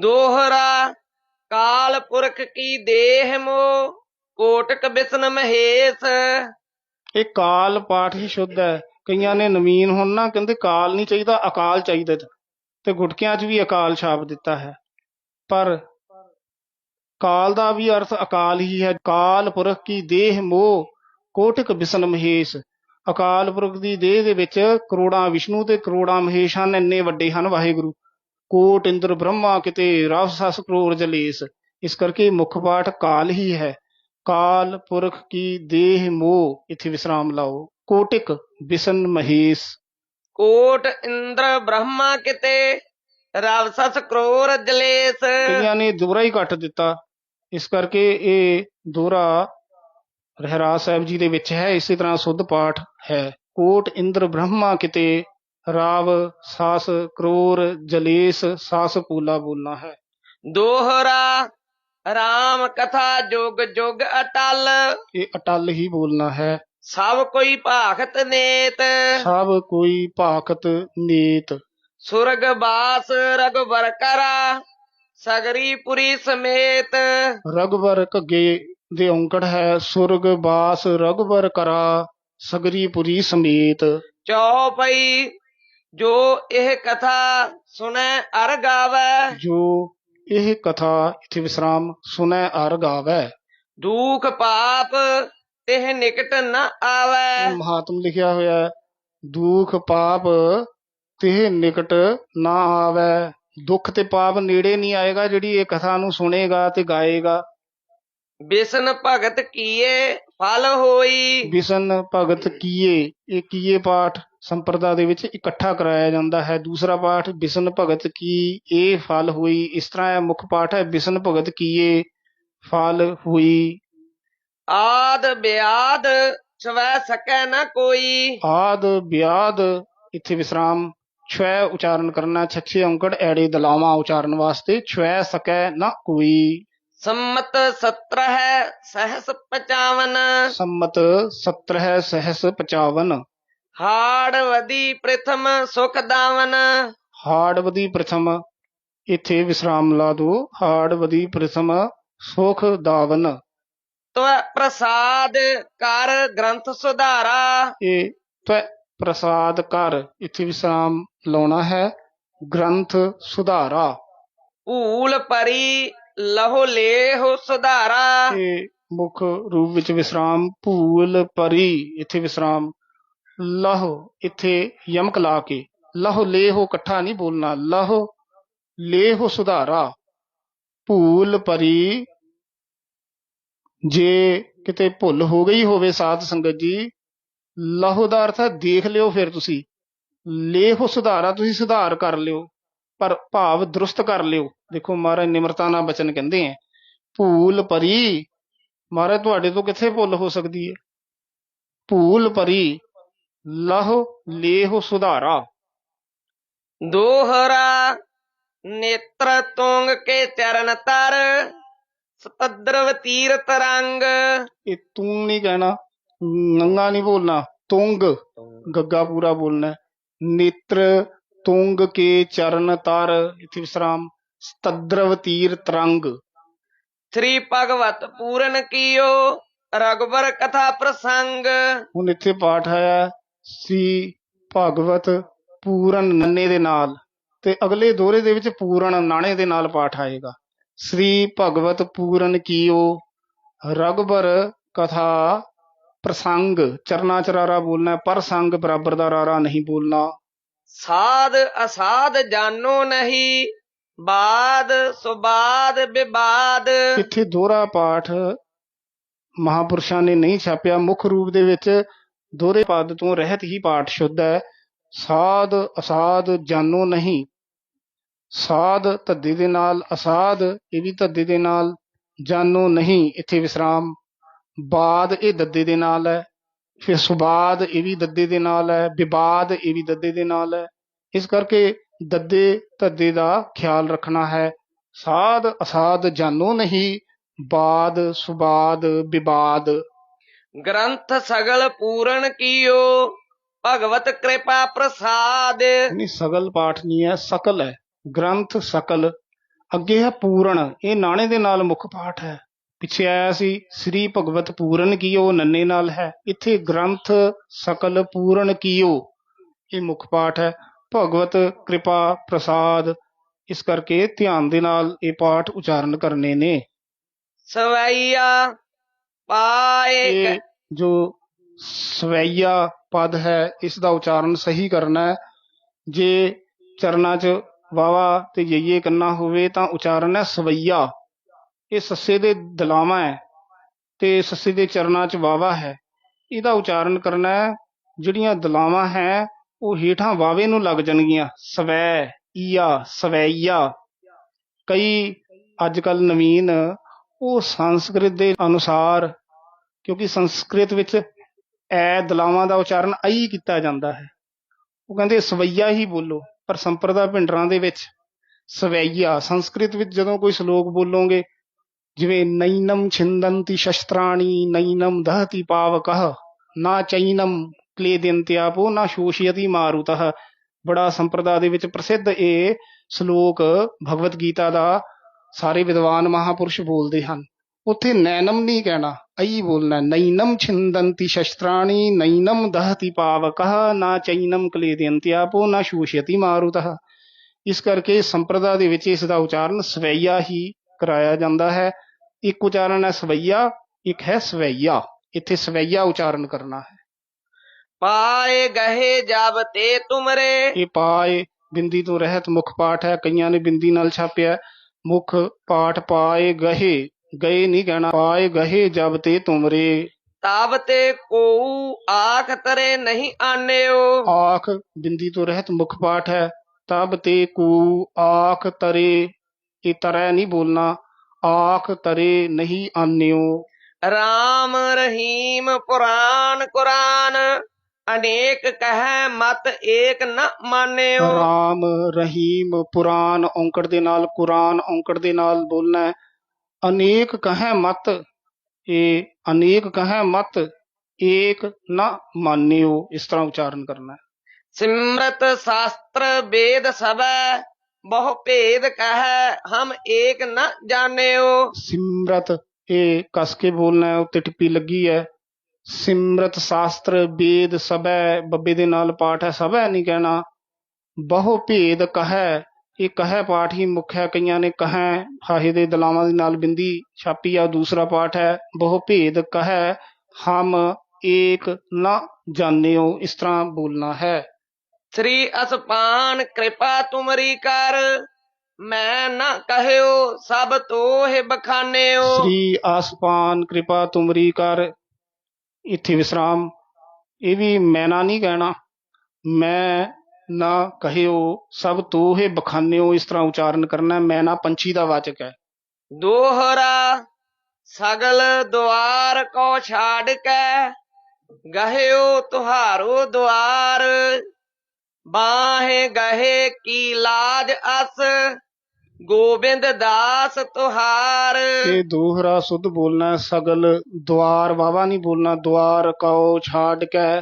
ਦੋਹਰਾ ਕਾਲ ਪੁਰਖ ਕੀ ਦੇਹ ਮੋ ਕੋਟਕ ਬਿਸਨ ਮਹੇਸ਼। ਇਹ ਕਾਲ ਪਾਠ ਹੀ ਸ਼ੁੱਧ ਹੈ। ਕਈਆਂ ਨੇ ਨਵੀਨ ਹੁਣ ਨਾ ਕਹਿੰਦੇ ਕਾਲ ਨਹੀਂ ਚਾਹੀਦਾ ਅਕਾਲ ਚਾਹੀਦਾ। ਤੇ ਗੁਟਕਿਆਂ 'ਚ ਵੀ ਅਕਾਲ ਛਾਪ ਦਿੱਤਾ ਹੈ। ਪਰ ਕਾਲ ਦਾ ਵੀ ਅਰਥ ਅਕਾਲ ਹੀ ਹੈ। ਕਾਲ ਪੁਰਖ ਕੀ ਦੇਹ ਮੋਹ ਕੋਟਿਕ ਬਿਸਨ ਮਹੇਸ਼। ਅਕਾਲ ਪੁਰਖ ਦੀ ਦੇਹ ਦੇ ਵਿੱਚ ਕਰੋੜਾਂ ਵਿਸ਼ਨੂੰ ਤੇ ਕਰੋੜਾਂ ਮਹੇਸ਼ ਹਨ ਇੰਨੇ ਵੱਡੇ ਹਨ ਵਾਹਿਗੁਰੂ। ਕੋਟ ਇੰਦਰ ਬ੍ਰਹਮਾ ਕਿਤੇ ਰਸ ਸਸ ਕਰੋੜ ਜਲੇਸ। ਇਸ ਕਰਕੇ ਮੁੱਖ ਪਾਠ ਕਾਲ ਹੀ ਹੈ। ਕਾਲ ਪੁਰਖ ਕੀ ਦੇਹ ਮੋਹ ਇੱਥੇ ਵਿਸਰਾਮ ਲਾਓ। ਕੋਟਿਕ ਬਿਸਨ ਮਹੇਸ਼। ਕੋਟ ਇੰਦਰ ਬ੍ਰਹਮਾ ਕਿਤੇ ਰਵ ਸਸ ਕਰੋਰ ਜਲੇਸ। ਕਈਆਂ ਨੇ ਦੋਹਰਾ ਹੀ ਕੱਟ ਦਿੱਤਾ। ਇਸ ਕਰਕੇ ਇਹ ਦੋਹਰਾ ਰਹਿਰਾਸ ਸਾਹਿਬ ਜੀ ਦੇ ਵਿੱਚ ਹੈ ਇਸੇ ਤਰ੍ਹਾਂ ਸੁੱਧ ਪਾਠ ਹੈ। ਕੋਟ ਇੰਦਰ ਬ੍ਰਹਮਾ ਕਿਤੇ ਰਾਵ ਸਾਸ ਕਰੋਰ ਜਲੇਸ ਸਾਸ ਪੂਲਾ ਬੋਲਣਾ ਹੈ। ਦੋਹਰਾ ਰਾਮ ਕਥਾ ਜੁਗ ਜੁਗ ਅਟਲ। ਇਹ ਅਟਲ ਹੀ ਬੋਲਣਾ ਹੈ। ਸਭ ਕੋਈ ਭਾਖਤ ਨੇਤ। ਸਭ ਕੋਈ ਭਾਖਤ ਨੀਤ। ਸੁਰਗ ਬਾਸ ਰਗਵਰ ਕਰਾ। ਸਗਰੀ ਪੁਰੀ ਸਮੇਤ। ਰਗਵਰ ਘੱਗੇ ਦੇ ਔਂਕੜ ਹੈ ਸੁਰਗ ਬਾਸ ਰਗਵਰ ਕਰਾ ਸਗਰੀਪੁਰੀ ਸਮੇਤ। ਚੌਪਈ ਜੋ ਇਹ ਕਥਾ ਸੁਣੈ ਅਰ ਗਾਵੈ। ਜੋ ਇਹ ਕਥਾ ਇਥੇ ਵਿਸਰਾਮ ਸੁਨੈ ਅਰ ਗਾਵੈ। ਦੁਖ ਪਾਪ ਤਿਹ ਨਿਕਟ ਨ ਆਵੈ। ਮਹਾਤਮ ਲਿਖਿਆ ਹੋਇਆ ਹੈ, ਦੁਖ ਪਾਪ ਤੇ ਨਿਕਟ ਨਾ ਆਵੈ। ਦੁੱਖ ਤੇ ਪਾਪ ਨੇੜੇ ਨਹੀਂ ਆਏਗਾ ਜਿਹੜੀ ਇਹ ਕਥਾ ਨੂੰ ਸੁਣੇਗਾ ਤੇ ਗਾਏਗਾ। ਬਿਸ਼ਨ ਭਗਤ ਕੀਏ ਫਲ ਹੋਈ। ਬਿਸ਼ਨ ਭਗਤ ਕੀਏ ਇਹ ਕੀਏ ਪਾਠ ਸੰਪਰਦਾ ਦੇ ਵਿੱਚ ਇਕੱਠਾ ਕਰਾਇਆ ਜਾਂਦਾ ਹੈ। ਦੂਸਰਾ ਪਾਠ ਬਿਸ਼ਨ ਭਗਤ ਕੀ ਇਹ ਫਲ ਹੋਈ। ਇਸ ਤਰ੍ਹਾਂ ਇਹ ਮੁੱਖ ਪਾਠ ਹੈ ਬਿਸ਼ਨ ਭਗਤ ਕੀਏ ਫਲ ਹੋਈ। ਆਦ ਬਿਆਦ ਸਵੈ ਸਕੈ ਨ ਕੋਈ। ਆਦ ਬਿਆਦ ਇੱਥੇ ਵਿਸਰਾਮ ਛੈ ਉਚਾਰਨ ਕਰਨਾ ਛੱਛੇ ਔਂਕੜ ਐੜੇ ਦਲਾਵਾਂ ਉਚਾਰਨ ਵਾਸਤੇ ਛੈ ਸਕੈ ਨਾ ਕੋਈ। ਸੰਮਤ 17 ਹੈ ਸਹਸ 55 ਸੰਮਤ 17 ਹੈ ਸਹਸ 55 ਹਾੜ ਵਦੀ ਪ੍ਰਥਮ ਸੁਖ ਦਾਵਨ। ਹਾੜਵਦੀ ਪ੍ਰਥਮ ਇੱਥੇ ਵਿਸਰਾਮ ਲਾ ਦੋ। ਹਾੜਵਦੀ ਪ੍ਰਥਮ ਸੁਖ ਦਾਵਨ। ਤਵ ਪ੍ਰਸਾਦ ਕਰ ਗ੍ਰੰਥ ਸੁਧਾਰਾ। ਇਹ ਤਵੈ ਪ੍ਰਸਾਦ ਕਰ ਇੱਥੇ ਵਿਸਰਾਮ ਲਾਉਣਾ ਹੈ। ਗ੍ਰੰਥ ਸੁਧਾਰਾ। ਭੂਲ ਪਰੀ ਲਹੋ ਲੇਹੁ ਸੁਧਾਰਾ। ਮੁੱਖ ਰੂਪ ਵਿੱਚ ਵਿਸਰਾਮ ਭੂਲ ਪਰੀ ਇੱਥੇ ਵਿਸਰਾਮ ਲਹੋ ਇੱਥੇ ਯਮਕ ਲਾ ਕੇ। ਲਹੋ ਲੇਹੋ ਇਕੱਠਾ ਨਹੀਂ ਬੋਲਣਾ ਲਹੋ ਲੇਹੋ ਸੁਧਾਰਾ। ਭੂਲ ਪਰੀ ਜੇ ਕਿਤੇ ਭੁੱਲ ਹੋ ਗਈ ਹੋਵੇ ਸਾਧ ਸੰਗਤ ਜੀ ਲਹੋ ਦਾ ਅਰਥ ਹੈ ਦੇਖ ਲਿਓ ਫਿਰ ਤੁਸੀਂ। ਲੇਹੋ ਸੁਧਾਰਾ ਤੁਸੀਂ ਸੁਧਾਰ ਕਰ ਲਿਓ ਪਰ ਭਾਵ ਦਰੁਸਤ ਕਰ ਲਿਓ। ਦੇਖੋ ਮਹਾਰਾਜ ਨਿਮਰਤਾ ਨਾਲ ਬਚਨ ਕਹਿੰਦੇ ਆ ਭੂਲ ਪਰੀ ਮਹਾਰਾਜ ਤੁਹਾਡੇ ਤੋਂ ਕਿੱਥੇ ਭੁੱਲ ਹੋ ਸਕਦੀ ਹੈ? ਭੂਲ ਪਰੀ ਲਹੋ ਲੇਹੋ ਸੁਧਾਰਾ। ਦੋਹਰਾ ਨੇਤਰ ਤੁੰਗ ਕੇ ਚਰਨ ਤਰ ਸਤਦਰਵ ਤੀਰਤ ਰੰਗ। ਇਹ ਤੂੰ ਨਹੀਂ ਕਹਿਣਾ। ਨੰਗਾ ਨਹੀਂ ਬੋਲਣਾ ਤੁੰਗ। ਗੱਗਾ ਪੂਰਾ ਬੋਲਣਾ ਹੈ। ਨੇਤਰ ਤੁੰਗ ਕੇ ਚਰਨ ਤਰ ਇਥੇ ਵਿਸਰਾਮ। ਸਤਦਰਵ ਤੀਰ ਤਰੰਗ। ਸ੍ਰੀ ਭਗਵਤ ਪੂਰਨ ਕੀਓ ਰਗਵਰ ਕਥਾ ਪ੍ਰਸੰਗ। ਹੁਣ ਇੱਥੇ ਪਾਠ ਆਇਆ ਸੀ ਭਾਗਵਤ ਪੂਰਨ ਨੰਨੇ ਦੇ ਨਾਲ। ਤੇ ਅਗਲੇ ਦੋਹਰੇ ਦੇ ਵਿੱਚ ਪੂਰਨ ਨਾਣੇ ਦੇ ਨਾਲ ਪਾਠ ਆਏਗਾ। ਸ੍ਰੀ ਭਗਵਤ ਪੂਰਨ ਕੀਓ ਰਗਬਰ ਕਥਾ ਪ੍ਰਸੰਗ ਚਰਨਾ ਚਰਾਰਾ ਬੋਲਣਾ ਪਰ ਸੰਗ ਬਰਾਬਰ ਦਾ ਰਾਰਾ ਨਹੀਂ ਬੋਲਣਾ। ਸਾਧ ਅਸਾਧ ਜਾਨੋ ਨਹੀਂ ਬਾਦ ਸੁਬਾਦ ਵਿਵਾਦ ਇੱਥੇ ਦੋਹਰਾ ਪਾਠ ਮਹਾਪੁਰਸ਼ਾਂ ਨੇ ਨਹੀਂ ਛਾਪਿਆ। ਮੁੱਖ ਰੂਪ ਦੇ ਵਿੱਚ ਦੋਹਰੇ ਪਦ ਤੋਂ ਰਹਿਤ ਹੀ ਪਾਠ ਸ਼ੁੱਧ ਹੈ। ਸਾਧ ਅਸਾਧ ਜਾਨੋ ਨਹੀਂ ਸਾਧ ਧੱਦੇ ਦੇ ਨਾਲ ਅਸਾਧ ਇਹ ਵੀ ਧੱਦੇ ਦੇ ਨਾਲ ਜਾਨੋ ਨਹੀਂ ਇੱਥੇ ਵਿਸਰਾਮ। ਬਾਦ ਇਹ ਦੱਦੇ ਦੇ ਨਾਲ ਹੈ ਫਿਰ ਸੁਬਾਦ ਇਹ ਵੀ ਦੱਦੇ ਦੇ ਨਾਲ ਹੈ ਵਿਵਾਦ ਇਹ ਵੀ ਦੱਦੇ ਦੇ ਨਾਲ ਹੈ। ਇਸ ਕਰਕੇ ਦੱਦੇ ਧੱਦੇ ਦਾ ਖਿਆਲ ਰੱਖਣਾ ਹੈ। ਸਾਧ ਅਸਾਧ ਜਾਨੋ ਨਹੀਂ ਬਾਦ ਸੁਬਾਦ ਵਿਵਾਦ ਗ੍ਰੰਥ ਸਗਲ ਪੂਰਨ ਕੀਓ ਭਗਵਤ ਕਿਰਪਾ ਪ੍ਰਸਾਦ। ਨਹੀਂ ਸਗਲ ਪਾਠ ਨਹੀਂ ਹੈ ਸਕਲ ਹੈ। ਗ੍ਰੰਥ ਸਕਲ ਅੱਗੇ ਹੈ ਪੂਰਨ ਇਹ ਨਾਣੇ ਦੇ ਨਾਲ ਮੁੱਖ ਪਾਠ ਹੈ। ਪਿੱਛੇ ਆਇਆ ਸੀ ਸ੍ਰੀ ਭਗਵਤ ਪੂਰਨ ਕੀਓ ਨੰਨੇ ਨਾਲ ਹੈ ਇੱਥੇ ਗ੍ਰੰਥ ਸਕਲ ਪੂਰਨ ਕੀਓ। ਇਹ ਮੁੱਖ ਪਾਠ ਹੈ। ਭਗਵਤ ਕਿਰਪਾ ਪ੍ਰਸਾਦ ਇਸ ਕਰਕੇ ਧਿਆਨ ਦੇ ਨਾਲ ਇਹ ਪਾਠ ਉਚਾਰਨ ਕਰਨੇ ਨੇ। ਸਵਈਆ ਪਾਏ ਜੋ ਸਵੈਇਆ ਪਦ ਹੈ ਇਸ ਦਾ ਉਚਾਰਨ ਸਹੀ ਕਰਨਾ ਹੈ। ਜੇ ਚਰਨਾਂ 'ਚ ਵਾਵਾ ਤੇ ਯਈਏ ਕੰਨਾ ਹੋਵੇ ਤਾਂ ਉਚਾਰਨ ਹੈ ਸਵਈਆ। ਇਹ ਸੱਸੇ ਦੇ ਦਲਾਵਾਂ ਹੈ ਤੇ ਸੱਸੇ ਦੇ ਚਰਨਾਂ 'ਚ ਵਾਵਾ ਹੈ। ਇਹਦਾ ਉਚਾਰਨ ਕਰਨਾ ਹੈ, ਜਿਹੜੀਆਂ ਦਲਾਵਾਂ ਹੈ, ਉਹ ਹੇਠਾਂ ਵਾਵੇ ਨੂੰ ਲੱਗ ਜਾਣਗੀਆਂ। ਸਵੈ, ਈਆ, ਸਵੈਈਆ। ਕਈ ਅੱਜ ਕੱਲ ਨਵੀਨ ਉਹ ਸੰਸਕ੍ਰਿਤ ਦੇ ਅਨੁਸਾਰ, ਕਿਉਂਕਿ ਸੰਸਕ੍ਰਿਤ ਵਿੱਚ ਐ ਦਲਾਵਾਂ ਦਾ ਉਚਾਰਨ ਅਈ ਕੀਤਾ ਜਾਂਦਾ ਹੈ। ਉਹ ਕਹਿੰਦੇ, ਸਵਈਆ ਹੀ ਬੋਲੋ, ਪਰ ਸੰਪਰਦਾ ਭਿੰਡਰਾਂ ਦੇ ਵਿੱਚ ਸਵਈਆ। ਸੰਸਕ੍ਰਿਤ ਵਿੱਚ ਜਦੋਂ ਕੋਈ ਸ਼ਲੋਕ ਬੋਲੋਗੇ ਜਿਵੇਂ ਨੈਨਮ ਛਿੰਦੰਤੀ ਸ਼ਸਤਰਾਣੀ, ਨੈਨਮ ਦਹਤੀ ਪਾਵਕਹ, ਨਾ ਚੈਨਮ ਕਲੇਦਿੰਤਿਆਪੋ ਨਾ ਸ਼ੋਸ਼ਯਤੀ ਮਾਰੂਤਹ। ਬੜਾ ਸੰਪਰਦਾ ਦੇ ਵਿੱਚ ਪ੍ਰਸਿੱਧ ਇਹ ਸ਼ਲੋਕ ਭਗਵਤ ਗੀਤਾ ਦਾ ਸਾਰੇ ਵਿਦਵਾਨ ਮਹਾਪੁਰਸ਼ ਬੋਲਦੇ ਹਨ। ਉੱਥੇ ਨੈਨਮ ਨਹੀਂ ਕਹਿਣਾ ਅਈ ਬੋਲਣਾ, ਨੈਨਮ ਛਿੰਦੰਤੀ ਸ਼ਸਤਰਾਣੀ, ਨੈਨਮ ਦਹਤੀ ਪਾਵਕਹ, ਨਾ ਚੈਨਮ ਕਲੇਦਿੰਤਿਆਪੋ ਨਾ ਸ਼ੋਸ਼ਯਤੀ ਮਾਰੂਤਹ। ਇਸ ਕਰਕੇ ਸੰਪਰਦਾ ਦੇ ਵਿੱਚ ਇਸ ਦਾ ਉਚਾਰਨ ਸਵਈਆ ਹੀ ਕਰਾਇਆ ਜਾਂਦਾ ਹੈ। ਇੱਕ ਉਚਾਰਨ ਹੈ ਸਵਈਆ ਇੱਕ ਹੈ ਸਵਈਆ। ਇੱਥੇ ਸਵਈਆ ਉਚਾਰਨ ਕਰਨਾ ਹੈ। ਪਾਏ ਗਹੇ ਜਬ ਤੇ ਤੁਮਰੇ। ਇਹ ਪਾਏ ਬਿੰਦੀ ਤੋਂ ਰਹਿਤ ਮੁੱਖ ਪਾਠ ਹੈ ਕਈਆਂ ਨੇ ਬਿੰਦੀ ਨਾਲ ਛਾਪਿਆ। ਮੁੱਖ ਪਾਠ ਪਾਏ ਗਹੇ ਗਏ ਨਹੀਂ ਕਹਿਣਾ। ਪਾਏ ਗਹੇ ਜਬ ਤੇ ਤੁਮਰੇ। ਤਬ ਤੇ ਕੋਊ ਆਖ ਤਰੇ ਨਹੀਂ ਆਨਿਓ। ਆਖ ਬਿੰਦੀ ਤੋਂ ਰਹਿਤ ਮੁੱਖ ਪਾਠ ਹੈ ਤਬ ਤੇ ਕੂ ਆਖ ਤਰੇ। ਇਹ ਤਰੈ ਨਹੀਂ ਬੋਲਣਾ। ਆਖ ਤਰੇ ਨਹੀਂ ਆਨਿਓ ਰਾਮ ਰਹੀਮ ਪੁਰਾਨ ਕੁਰਾਨ ਅਨੇਕ ਕਹੈ ਮਤ ਏਕ ਨ ਮਾਨਿਓ ਰਾਮ ਰਹੀਮ ਪੁਰਾਨ ਔਂਕੜ ਦੇ ਨਾਲ ਕੁਰਾਨ ਔਂਕੜ ਦੇ ਨਾਲ ਬੋਲਣਾ। ਅਨੇਕ ਕਹੈ ਮਤ ਇਹ ਅਨੇਕ ਕਹੈ ਮਤ ਏਕ ਨਾ ਮਾਨਿਓ ਇਸ ਤਰ੍ਹਾਂ ਉਚਾਰਨ ਕਰਨਾ। ਸਿਮਰਤ ਸ਼ਾਸਤਰ ਵੇਦ ਸਭੈ ਬਹੁ ਭੇਦ ਕਹੈ, ਹਮ ਏਕ ਨ ਜਾਣਿਓ। ਸਿਮਰਤ, ਇਹ ਕਸ ਕੇ ਬੋਲਣਾ ਹੈ ਉੱਤੇ ਟਿੱਪੀ ਲੱਗੀ ਹੈ। ਸਿਮਰਤ ਸ਼ਾਸਤਰ ਵੇਦ ਸਭੈ, ਬੱਬੇ ਦੇ ਨਾਲ ਪਾਠ ਹੈ, ਸਭੈ ਨਹੀਂ ਕਹਿਣਾ। ਬਹੁ ਭੇਦ ਕਹੈ, ਇਹ ਕਹੈ ਪਾਠ ਹੀ ਮੁੱਖ ਹੈ, ਕਈਆਂ ਨੇ ਕਹੈ, ਹਾਹੇ ਦੇ ਦਲਾਵਾਂ ਦੇ ਨਾਲ ਬਿੰਦੀ ਛਾਪੀ ਆ, ਦੂਸਰਾ ਪਾਠ ਹੈ। ਬਹੁ ਭੇਦ ਕਹੈ, ਹਮ ਏਕ ਨਾ ਜਾਣਿਓ, ਇਸ ਤਰ੍ਹਾਂ ਬੋਲਣਾ ਹੈ। ਸ੍ਰੀ ਅਸਪਾਨ ਕਿਰਪਾ ਤੁਮਰੀ ਕਰ। ਮੈਂ ਨ ਕਹਿਓ ਸਭ ਤੋਹਿ ਬਖਾਨਿਓ। ਸ੍ਰੀ ਆਸਪਾਨ ਕਿਰਪਾ ਤੁਮਰੀ ਕਰ। ਇੱਥੇ ਵਿਸਰਾਮ। ਇਹ ਵੀ ਮੈਨਾ ਨਹੀਂ ਕਹਿਣਾ। ਮੈਂ ਨਾ ਕਹਿਓ ਸਭ ਤੋਹੇ ਬਖਾਨਿਓ ਇਸ ਤਰ੍ਹਾਂ ਉਚਾਰਨ ਕਰਨਾ। ਹੈ। ਮੈਨਾ ਪੰਛੀ ਦਾ ਵਾਚਕ ਹੈ। ਦੋਹਰਾ ਸਗਲ ਦੁਆਰ ਕੋ ਛਾੜ ਕੇ ਗਹਿਓ ਤੁਹਾਰੋ ਦੁਆਰ। ਬਾਹੇ ਗਹੇ ਕੀ ਲਾਜ ਅਸ ਗੋਬਿੰਦ ਦਾਸ ਤੁਹਾਰ। ਇਹ ਦੋਹਰਾ ਸੁਧ ਬੋਲਣਾ ਸਗਲ ਦੁਆਰ ਵਾਵਾ ਨਹੀਂ ਬੋਲਣਾ ਦੁਆਰ ਕਉ ਛਾੜ ਕੇ।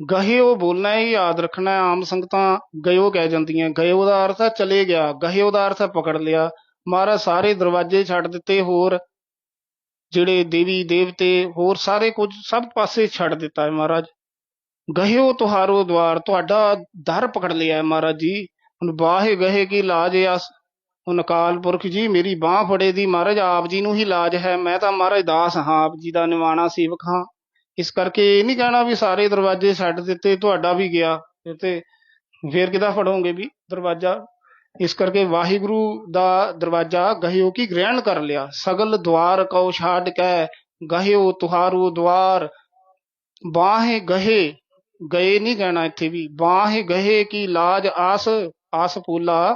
ਗਹਿਓ ਬੋਲਣਾ ਹੈ, ਯਾਦ ਰੱਖਣਾ ਆਮ ਸੰਗਤਾਂ ਗਇਓ ਕਹਿ ਜਾਂਦੀਆਂ ਗਇਓ ਦਾ ਅਰਥ ਹੈ ਚਲੇ ਗਿਆ ਗਹਿਓ ਦਾ ਅਰਥ ਹੈ ਪਕੜ ਲਿਆ। ਮਹਾਰਾਜ ਸਾਰੇ ਦਰਵਾਜ਼ੇ ਛੱਡ ਦਿੱਤੇ ਹੋਰ ਜਿਹੜੇ ਦੇਵੀ ਦੇਵਤੇ ਹੋਰ ਸਾਰੇ ਕੁਝ ਸਭ ਪਾਸੇ ਛੱਡ ਦਿੱਤਾ ਹੈ ਮਹਾਰਾਜ। ਗਹਿਓ ਤੁਹਾਰੋ ਦਵਾਰ, ਤੁਹਾਡਾ ਦਰ ਪਕੜ ਲਿਆ ਮਹਾਰਾਜ ਜੀ। ਹੁਣ ਬਾਹੇ ਗਹੇ ਕੀ ਲਾਜ ਆਸ। ਹੁਣ ਅਕਾਲ ਪੁਰਖ ਜੀ, ਮੇਰੀ ਬਾਹ ਫੜੇ ਦੀ ਮਹਾਰਾਜ, ਆਪ ਜੀ ਨੂੰ ਹੀ ਲਾਜ ਹੈ। ਮੈਂ ਤਾਂ ਮਹਾਰਾਜ ਦਾਸ ਹਾਂ, ਆਪ ਜੀ ਦਾ ਨਿਵਾਣਾ ਸੇਵਕ ਹਾਂ। ਇਸ ਕਰਕੇ ਇਹ ਨਹੀਂ ਕਹਿਣਾ ਵੀ ਸਾਰੇ ਦਰਵਾਜ਼ੇ ਛੱਡ ਦਿੱਤੇ, ਤੁਹਾਡਾ ਵੀ ਗਿਆ। ਤੇ ਫੇਰ ਕਿਦਾ ਫੜੋਗੇ ਵੀ ਦਰਵਾਜ਼ਾ? ਇਸ ਕਰਕੇ ਵਾਹਿਗੁਰੂ ਦਾ ਦਰਵਾਜ਼ਾ ਗਹਿਓ ਕੀ ਗ੍ਰਹਿਣ ਕਰ ਲਿਆ। ਸਗਲ ਦਵਾਰ ਕਉ ਛਾੜ ਕੇ, ਗਹਿਓ ਤੁਹਾਰੂ ਦਵਾਰ। ਬਾਹੇ ਗਹੇ ਗਏ ਨਹੀਂ ਕਹਿਣਾ ਇੱਥੇ ਵੀ। ਬਾਹੇ ਗਹੇ ਕੀ ਲਾਜ ਆਸ ਆਸ ਪੂਲਾ।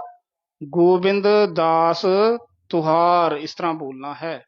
ਗੋਬਿੰਦ ਦਾਸ, ਤੁਹਾਰ, ਇਸ ਤਰ੍ਹਾਂ ਬੋਲਣਾ ਹੈ।